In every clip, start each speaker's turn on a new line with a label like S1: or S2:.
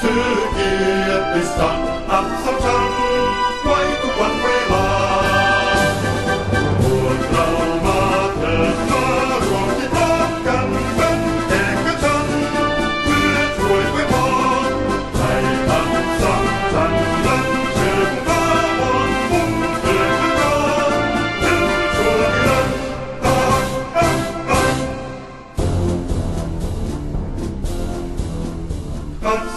S1: 둥실수기의 비싼 앞성창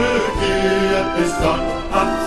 S1: zurückkehrt, ist Sonn